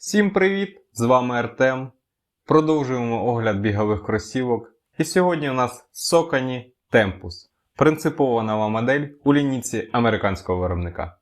Всім привіт! З вами Артем. Продовжуємо огляд бігових кросівок. І сьогодні у нас Socony Tempus. Принципова нова модель у лінійці американського виробника.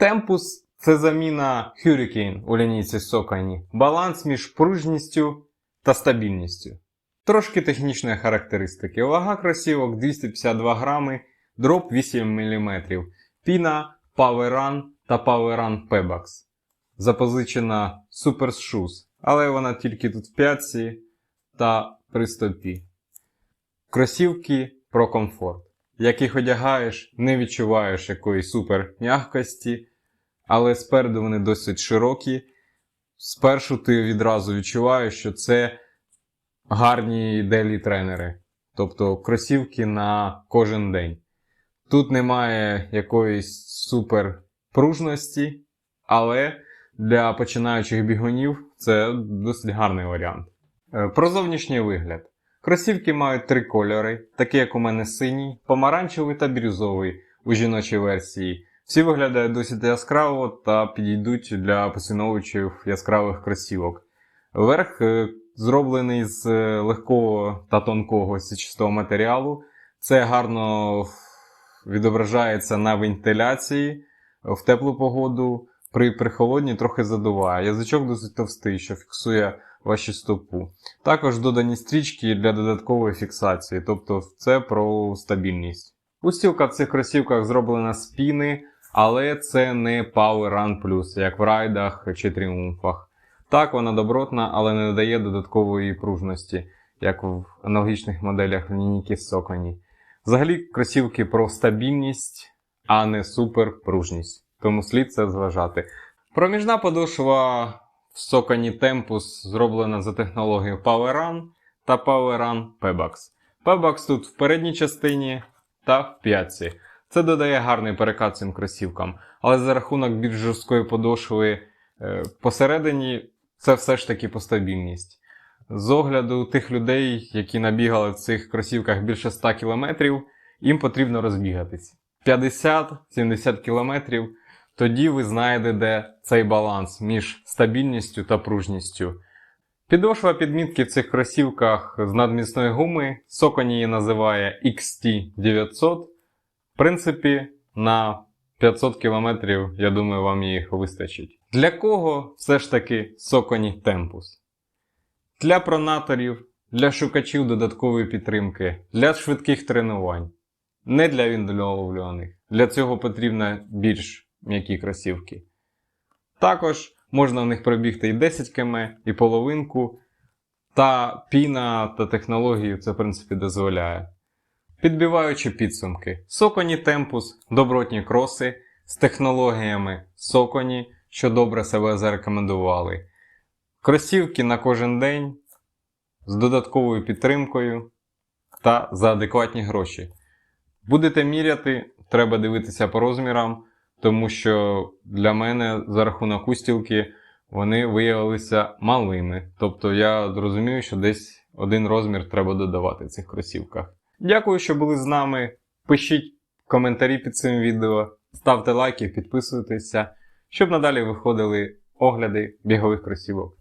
Tempus це заміна Hurricane у лінійці Socony. Баланс між пружністю та стабільністю. Трошки технічної характеристики. Вага кросівок 252 грами, дроп 8 мм, піна PowerRun та PowerRun Pebax. Запозичена Super Shoes, але вона тільки тут в п'ятці та при стопі. Кросівки про комфорт. Як їх одягаєш, не відчуваєш якоїсь супер м'якості, але спереду вони досить широкі. Спершу ти відразу відчуваєш, що це гарні делі тренери, тобто кросівки на кожен день. Тут немає якоїсь супер пружності, але для починаючих бігунів це досить гарний варіант. Е, Про зовнішній вигляд. Кросівки мають три кольори, такі як у мене синій, помаранчевий та бірюзовий у жіночій версії. Всі виглядають досить яскраво та підійдуть для поціновувачів яскравих кросівок. Верх е, зроблений з е, легкого та тонкого січистого матеріалу. Це гарно відображається на вентиляції в теплу погоду. При прихолодній трохи задуває. Язичок досить товстий, що фіксує вашу стопу. Також додані стрічки для додаткової фіксації, тобто це про стабільність. Устілка в цих кросівках зроблена з піни, але це не Power Run Plus, як в райдах чи тріумфах. Так, вона добротна, але не додає додаткової пружності, як в аналогічних моделях в лінійки Socony. Взагалі, кросівки про стабільність, а не суперпружність. Тому слід це зважати. Проміжна подошва в Socony Tempus зроблена за технологією PowerRun та PowerRun Pebax. Pebax тут в передній частині та в п'ятці. Це додає гарний перекат цим кросівкам, але за рахунок більш жорсткої подошви е, посередині це все ж таки по стабільність. З огляду тих людей, які набігали в цих кросівках більше 100 км, їм потрібно розбігатись. 50-70 км, тоді ви знайдете цей баланс між стабільністю та пружністю. Підошва підмітки в цих кросівках з надмісної гуми Socony її називає XT900. Принципі, на 500 км, я думаю, вам їх вистачить. Для кого все ж таки Socony Tempus? Для пронаторів, для шукачів додаткової підтримки, для швидких тренувань. Не для відновлюваних. Для цього потрібно більш м'які кросівки. Також можна в них пробігти і 10 км, і половинку. Та піна та технології це, в принципі, дозволяє. Підбиваючи підсумки, Socony Tempus добротні кроси з технологіями Socony, що добре себе зарекомендували. Кросівки на кожен день з додатковою підтримкою та за адекватні гроші. Будете міряти, треба дивитися по розмірам, тому що для мене за рахунок устілки вони виявилися малими. Тобто я розумію, що десь один розмір треба додавати в цих кросівках. Дякую, що були з нами. Пишіть коментарі під цим відео, ставте лайки, підписуйтеся, щоб надалі виходили огляди бігових кросівок.